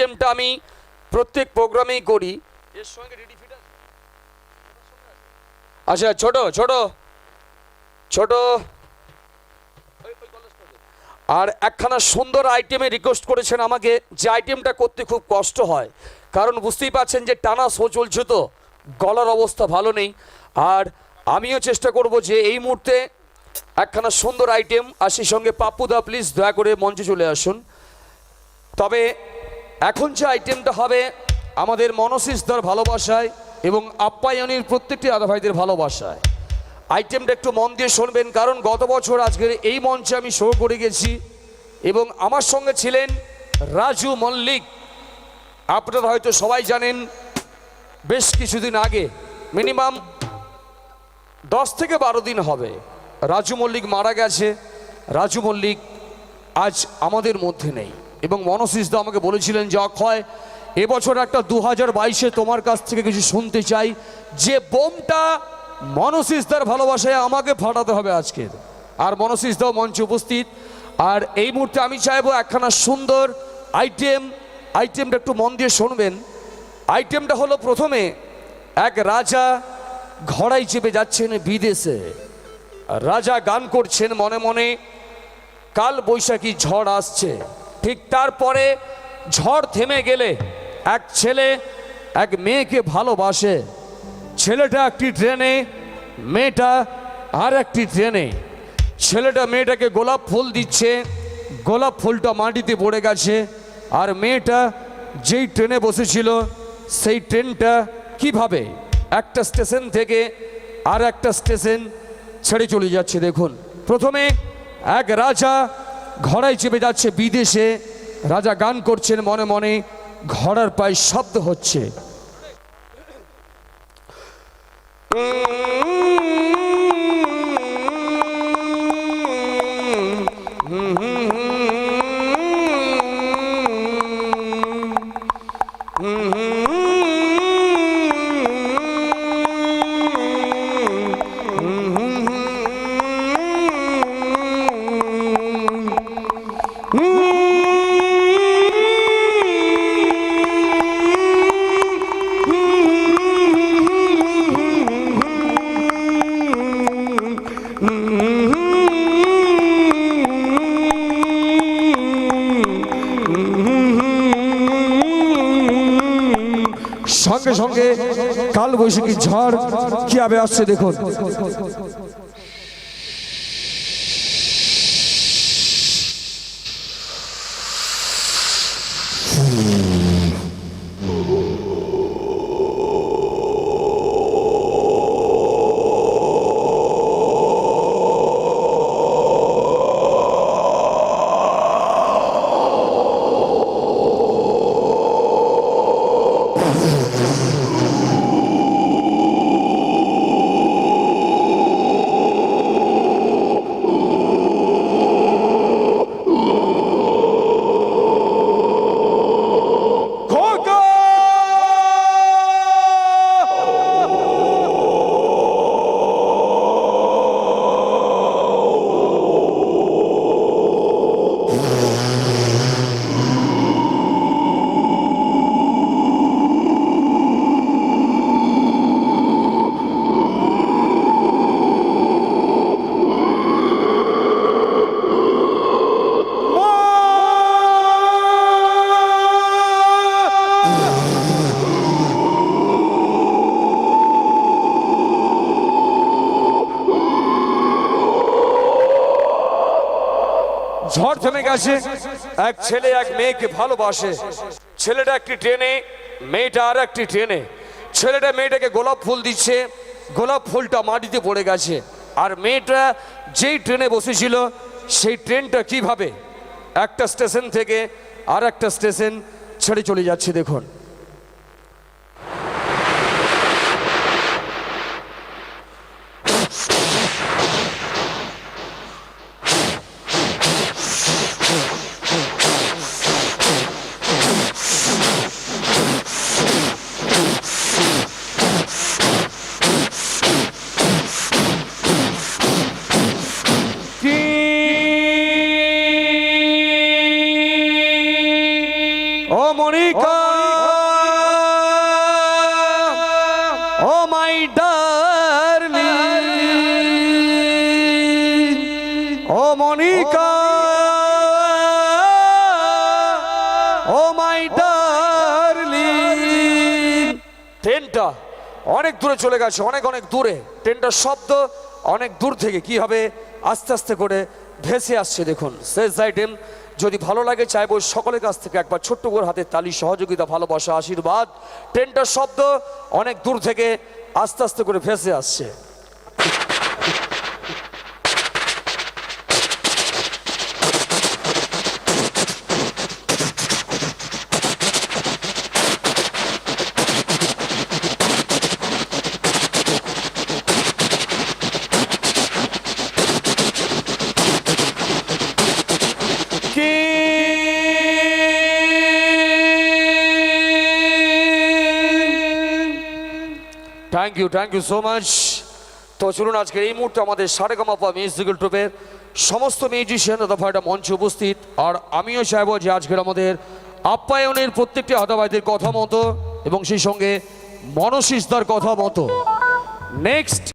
আইটেমটা আমি প্রত্যেক প্রোগ্রামেই করি। এর সঙ্গে? আচ্ছা ছোট ছোট ছোট। আর একখানা সুন্দর আইটেমে রিকোয়েস্ট করেছেন আমাকে যে আইটেমটা করতে খুব কষ্ট হয়। কারণ বুঝতেই পারছেন যে টানা শো চলছে তো গলার অবস্থা ভালো নেই। আর আমিও চেষ্টা করব যে এই মুহূর্তে একখানা সুন্দর আইটেম আর সেই সঙ্গে পাপ্পুদা প্লিজ দয়া করে মঞ্চে চলে আসুন। তবে এখন যে আইটেমটা হবে, আমাদের মনসিসদার ভালোবাসায় এবং আপ্যায়নের প্রত্যেকটি দাদা ভাইদের ভালোবাসায়। আইটেমটা একটু মন দিয়ে শুনবেন, কারণ গত বছর আজকের এই মঞ্চে আমি শো করে গেছি এবং আমার সঙ্গে ছিলেন রাজু মল্লিক। আপনারা হয়তো সবাই জানেন, বেশ কিছুদিন আগে মিনিমাম দশ থেকে বারো দিন হবে, রাজু মল্লিক মারা গেছে। রাজু মল্লিক আজ আমাদের মধ্যে নেই। এবং মনসিসদা আমাকে বলেছিলেন, যে অক্ষয় এবছর একটা দু হাজার বাইশে তোমার কাছ থেকে কিছু শুনতে চাই। যে বোমটা মনসিসদার ভালোবাসায় আমাকে ফাটাতে হবে আজকে আর মনসিসদাও মঞ্চে উপস্থিত। আর এই মুহূর্তে আমি চাইব একখানা সুন্দর আইটেম, আইটেমটা একটু মন দিয়ে শুনবেন। আইটেমটা হলো প্রথমে, এক রাজা ঘোড়ায় চেপে যাচ্ছেন বিদেশে। রাজা গান করছেন মনে মনে, কাল বৈশাখী ঝড় আসছে। ঠিক তারপরে ঝড় থেমে গেলে এক ছেলে এক মেয়েকে ভালোবাসে। ছেলেটা একটি ট্রেনে, মেয়েটা আর একটি ট্রেনে। ছেলেটা মেয়েটাকে গোলাপ ফুল দিচ্ছে, গোলাপ ফুলটা মাটিতে পড়ে গেছে। আর মেয়েটা যেই ট্রেনে বসেছিল, সেই ট্রেনটা কীভাবে? একটা স্টেশন থেকে আর একটা স্টেশন ছেড়ে চলে যাচ্ছে, দেখুন। প্রথমে এক রাজা ঘোড়ায় চেপে যাচ্ছে বিদেশে রাজা গান করছেন মনে মনে ঘোড়ার পায়ে শব্দ হচ্ছে সঙ্গে সঙ্গে কাল বৈশাখী ঝড় কীভাবে আসছে দেখুন। ঝড় থেমে গেছে। এক ছেলে এক মেয়েকে ভালোবাসে। ছেলেটা একটি ট্রেনে, মেয়েটা আর একটি ট্রেনে। ছেলেটা মেয়েটাকে গোলাপ ফুল দিচ্ছে। গোলাপ ফুলটা মাটিতে পড়ে গেছে। আর মেয়েটা যেই ট্রেনে বসেছিল, সেই ট্রেনটা কীভাবে? একটা স্টেশন থেকে আর একটা স্টেশন ছেড়ে চলে যাচ্ছে, দেখুন। ও Monica oh my darling. Oh Monica oh my darling. ট্রেনটা অনেক দূরে চলে গেছে অনেক অনেক দূরে। ট্রেনটার শব্দ অনেক দূর থেকে কি হবে? আস্তে আস্তে করে ভেসে আসছে, দেখুন। শেষ আইটেম যদি ভালো লাগে, চাইব সকলের কাছ থেকে একবার ছোট্ট করে হাতে তালি, সহযোগিতা, ভালোবাসা, আশীর্বাদ ট্রেনটার শব্দ অনেক দূর থেকে আস্তে আস্তে করে ভেসে আসছে। Thank you thank you so much তো চলুন আজকের এই মুহূর্তে আমাদের সারেগামাপা মিউজিক্যাল ট্রুপের সমস্ত মিউজিশিয়ান দাদা ভাইটা মঞ্চে উপস্থিত। আর আমিও চাইব যে আজকের আমাদের আপ্যায়নের প্রত্যেকটি আদাবাইদের কথা মতো এবং সেই সঙ্গে মনশিসদার কথা মতো। নেক্সট